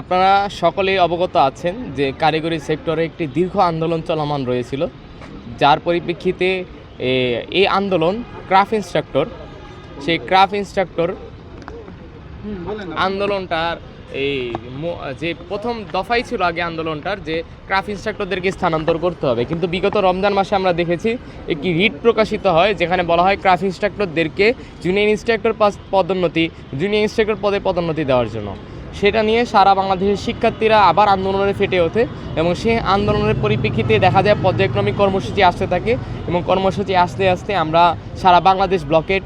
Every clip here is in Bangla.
আপনারা সকলেই অবগত আছেন যে কারিগরি সেক্টরে একটি দীর্ঘ আন্দোলন চলমান রয়েছিল, যার পরিপ্রেক্ষিতে এই আন্দোলন ক্রাফট ইনস্ট্রাক্টর, সেই ক্রাফট ইনস্ট্রাক্টর আন্দোলনটার এই যে প্রথম দফাই ছিল আগে আন্দোলনটার যে ক্রাফট ইনস্ট্রাক্টরদেরকে স্থানান্তর করতে হবে। কিন্তু বিগত রমজান মাসে আমরা দেখেছি একটি রিট প্রকাশিত হয়, যেখানে বলা হয় ক্রাফট ইনস্ট্রাক্টরদেরকে জুনিয়র ইনস্ট্রাক্টর পদোন্নতি জুনিয়র ইনস্ট্রাক্টর পদে পদোন্নতি দেওয়ার জন্য। সেটা নিয়ে সারা বাংলাদেশের শিক্ষার্থীরা আবার আন্দোলনে ফেটে ওঠে এবং সেই আন্দোলনের পরিপ্রেক্ষিতে দেখা যায় পর্যায়ক্রমিক কর্মসূচি আসতে থাকে এবং কর্মসূচি আসতে আসতে আমরা সারা বাংলাদেশ ব্লকেট,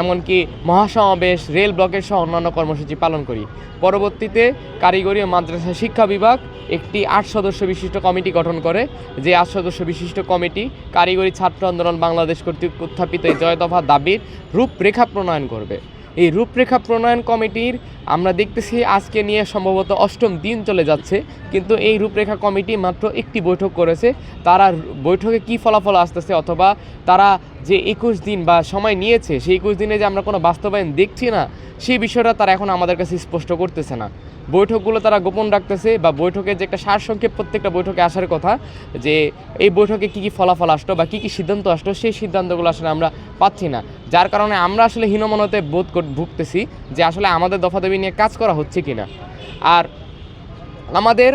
এমনকি মহাসমাবেশ, রেল ব্লকের সহ অন্যান্য কর্মসূচি পালন করি। পরবর্তীতে কারিগরি ও মাদ্রাসা শিক্ষা বিভাগ একটি আট সদস্য বিশিষ্ট কমিটি গঠন করে। যে আট সদস্য বিশিষ্ট কমিটি কারিগরি ছাত্র আন্দোলন বাংলাদেশ কর্তৃক উত্থাপিত জয় দফা দাবির রূপরেখা প্রণয়ন করবে। এই রূপরেখা প্রণয়ন কমিটির আমরা দেখতেছি আজকে নিয়ে সম্ভবত অষ্টম দিন চলে যাচ্ছে, কিন্তু এই রূপরেখা কমিটি মাত্র একটি বৈঠক করেছে। তারা বৈঠকে কি ফলাফল আসতেছে অথবা তারা যে একুশ দিন বা সময় নিয়েছে, সেই একুশ দিনে যে আমরা কোনো বাস্তবায়ন দেখছি না, সেই বিষয়টা তারা এখন আমাদের কাছে স্পষ্ট করতেছে না। বৈঠকগুলো তারা গোপন রাখতেছে বা বৈঠকে যে একটা সারসংক্ষেপ প্রত্যেকটা বৈঠকে আসার কথা, যে এই বৈঠকে কী কী ফলাফল আসলো বা কী কী সিদ্ধান্ত আসলো, সেই সিদ্ধান্তগুলো আসলে আমরা পাচ্ছি না। যার কারণে আমরা আসলে হীনমনতে বোধ ভুগতেছি যে আসলে আমাদের দফা দাবি নিয়ে কাজ করা হচ্ছে কি না আর আমাদের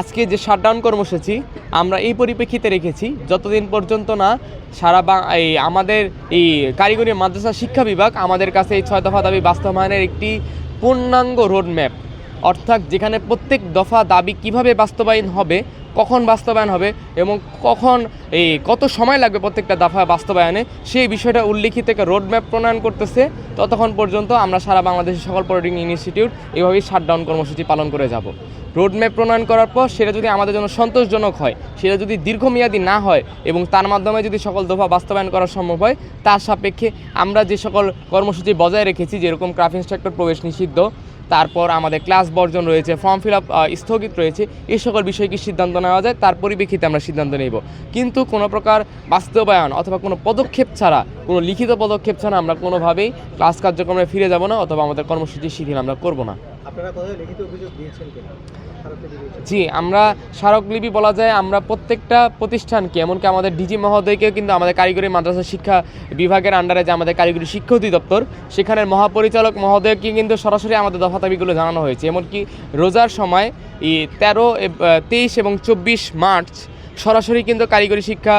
আজকে যে শাটডাউন কর্মসূচি আমরা এই পরিপ্রেক্ষিতে রেখেছি, যতদিন পর্যন্ত না সারা বা, এই আমাদের এই কারিগরি মাদ্রাসা শিক্ষা বিভাগ আমাদের কাছে এই ছয় দফা দাবি বাস্তবায়নের একটি পূর্ণাঙ্গ রোডম্যাপ অর্থাৎ যেখানে প্রত্যেক দফা দাবি কীভাবে বাস্তবায়ন হবে, কখন বাস্তবায়ন হবে এবং কখন এই কত সময় লাগবে প্রত্যেকটা দফা বাস্তবায়নে, সেই বিষয়টা উল্লিখিত একটা রোডম্যাপ প্রণয়ন করতেছে। ততক্ষণ পর্যন্ত আমরা সারা বাংলাদেশের সকল পলিটেকনিক ইনস্টিটিউট এভাবেই শাটডাউন কর্মসূচি পালন করে যাব। রোডম্যাপ প্রণয়ন করার পর সেটা যদি আমাদের জন্য সন্তোষজনক হয়, সেটা যদি দীর্ঘমেয়াদী না হয় এবং তার মাধ্যমে যদি সকল দফা বাস্তবায়ন করা সম্ভব হয়, তার সাপেক্ষে আমরা যে সকল কর্মসূচি বজায় রেখেছি, যেরকম ক্রাফ ইনস্ট্রাক্টর প্রবেশ নিষিদ্ধ তারপর আমাদের ক্লাস বর্জন রয়েছে ফর্ম ফিল আপ স্থগিত রয়েছে এই সকল বিষয়ে কি সিদ্ধান্ত নেওয়া যায় তার পরিপ্রেক্ষিতে আমরা সিদ্ধান্ত নেব। কিন্তু কোনো প্রকার বাস্তবায়ন অথবা কোনো পদক্ষেপ ছাড়া, কোনো লিখিত পদক্ষেপ ছাড়া আমরা কোনোভাবেই ক্লাস কার্যক্রমে ফিরে যাব না অথবা আমাদের কর্মসূচি শিথিল আমরা করব না। জি আমরা স্মারকলিপি বলা যায় আমরা প্রত্যেকটা প্রতিষ্ঠানকে এমনকি আমাদের ডিজি মহোদয়কেও কিন্তু আমাদের কারিগরি মাদ্রাসা শিক্ষা বিভাগের আন্ডারে যে আমাদের কারিগরি শিক্ষা অধিদপ্তর সেখানের মহাপরিচালক মহোদয়কে কিন্তু সরাসরি আমাদের দফা দাবিগুলো জানানো হয়েছে। এমনকি রোজার সময় তেরো তেইশ এবং চব্বিশ মার্চ সরাসরি কিন্তু কারিগরি শিক্ষা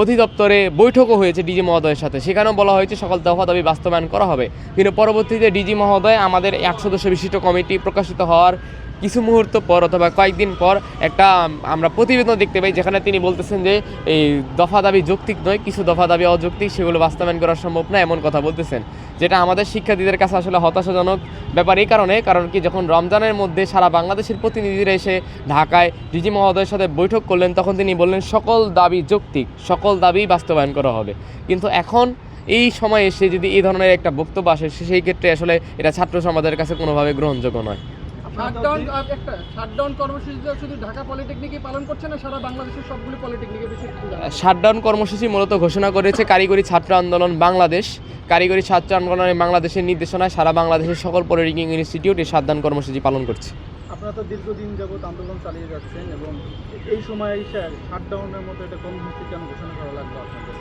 অধিদপ্তরে বৈঠকও হয়েছে ডিজি মহোদয়ের সাথে। সেখানেও বলা হয়েছে সকল দফা দাবি বাস্তবায়ন করা হবে। কিন্তু পরবর্তীতে ডিজি মহোদয় আমাদের এক সদস্য বিশিষ্ট কমিটি প্রকাশিত হওয়ার কিছু মুহূর্ত পর অথবা কয়েকদিন পর একটা আমরা প্রতিবেদন দেখতে পাই, যেখানে তিনি বলতেছেন যে, এই দফা দাবি যৌক্তিক নয়, কিছু দফা দাবি অযৌক্তিক, সেগুলো বাস্তবায়ন করা সম্ভব না, এমন কথা বলতেছেন। যেটা আমাদের শিক্ষার্থীদের কাছে আসলে হতাশাজনক ব্যাপার এই কারণে, কারণ কি যখন রমজানের মধ্যে সারা বাংলাদেশের প্রতিনিধিরা এসে ঢাকায় ডিজি মহোদয়ের সাথে বৈঠক করলেন, তখন তিনি বললেন সকল দাবি যৌক্তিক সকল দাবি বাস্তবায়ন করা হবে। কিন্তু এখন এই সময় এসে যদি এই ধরনের একটা বক্তব্য আসে সেই ক্ষেত্রে আসলে এটা ছাত্র সমাজের কাছে কোনোভাবে গ্রহণযোগ্য নয়। শাটডাউন একটা শাটডাউন কর্মসূচিটা শুধু ঢাকা পলিটেকনিকই পালন করছে না সারা বাংলাদেশের সবগুলি পলিটেকনিকের বিষয়ে একটু জানান। শাটডাউন কর্মসূচি মূলত ঘোষণা করেছে কারিগরি ছাত্র আন্দোলন বাংলাদেশ। কারিগরি ছাত্র আন্দোলনের বাংলাদেশের নির্দেশনায় সারা বাংলাদেশের সকল পলিটেকনিক ইনস্টিটিউট এই শাটডাউন কর্মসূচি পালন করছে। আপনারা তো দীর্ঘদিন যাবত আন্দোলন চালিয়ে যাচ্ছেন এবং এই সময় শাটডাউনের মতো একটা কর্মসূচি কেন ঘোষণা করা লাগবে আপনাদের?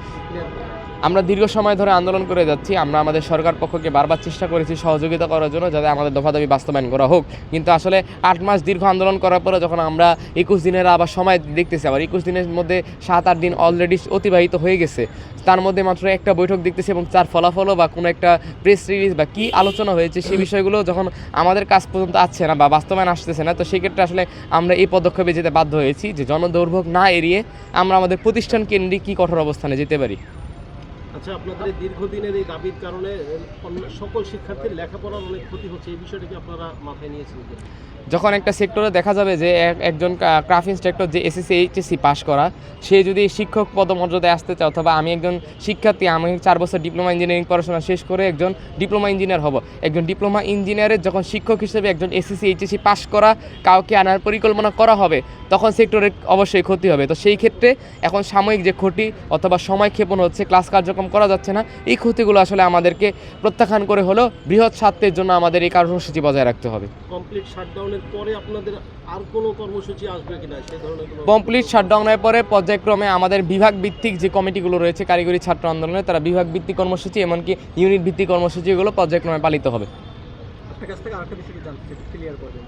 আমরা দীর্ঘ সময় ধরে আন্দোলন করে যাচ্ছি। আমরা আমাদের সরকার পক্ষকে বারবার চেষ্টা করেছি সহযোগিতা করার জন্য যাতে আমাদের দফা দাবি বাস্তবায়ন করা হোক। কিন্তু আসলে আট মাস দীর্ঘ আন্দোলন করার পরে যখন আমরা একুশ দিনের আবার সময় দেখতেছি, আবার একুশ দিনের মধ্যে সাত আট দিন অলরেডি অতিবাহিত হয়ে গেছে, তার মধ্যে মাত্র একটা বৈঠক দেখতেছি এবং তার ফলাফলও বা কোনো একটা প্রেস রিলিজ বা কী আলোচনা হয়েছে সেই বিষয়গুলো যখন আমাদের কাজ পর্যন্ত আসছে না বা বাস্তবায়ন আসতেছে না। তো সেক্ষেত্রে আসলে আমরা এই পদক্ষেপে যেতে বাধ্য হয়েছি যে জনদৌর্ভোগ না এড়িয়ে আমরা আমাদের প্রতিষ্ঠান কেন্দ্রিক কী কঠোর অবস্থানে যেতে পারি। আচ্ছা আপনাদের দীর্ঘদিনের এই দাবির কারণে সকল শিক্ষার্থীর লেখাপড়ার অনেক ক্ষতি হচ্ছে, এই আপনারা মাথায় যখন একটা সেক্টরে দেখা যাবে যে এক- একজন ক্রাফট ইন্সট্রাক্টর যে এসএসসি, এইচএসসি পাস করা, সে যদি শিক্ষক পদমর্যাদায় আসতে চায়, অথবা আমি একজন শিক্ষার্থী, আমি চার বছর ডিপ্লোমা ইঞ্জিনিয়ারিং পড়াশোনা শেষ করে একজন ডিপ্লোমা ইঞ্জিনিয়ার হব। একজন ডিপ্লোমা ইঞ্জিনিয়ারের যখন শিক্ষক হিসেবে একজন এসএসসি, এইচএসসি পাস করা, কাউকে আনার পরিকল্পনা করা হবে, তখন সেক্টরের অবশ্যই ক্ষতি হবে। তো সেই ক্ষেত্রে এখন সাময়িক যে ক্ষতি অথবা সময় ক্ষেপণ হচ্ছে, ক্লাস কার্যক্রম রকম করা যাচ্ছে না। এই ক্ষতিগুলো আসলে আমাদেরকে প্রত্যাখ্যান করে হলেও বৃহৎ স্বার্থের জন্য আমাদের এই কর্মসূচি বজায় রাখতে হবে। কমপ্লিট শাটডাউনের পরে আপনাদের আর কোনো কর্মসূচি আসবে কিনা? সেই ধরনের কমপ্লিট শাটডাউনের পরে পর্যায়ক্রমে আমাদের বিভাগ ভিত্তিক যে কমিটিগুলো রয়েছে কারিগরি ছাত্র আন্দোলনে তারা বিভাগ ভিত্তিক কর্মসূচি এমনকি ইউনিট ভিত্তিক কর্মসূচিগুলো পর্যায়ক্রমে পালিত হবে। আপনার কাছ থেকে আরেকটা বিষয় জানতে ক্লিয়ার করবেন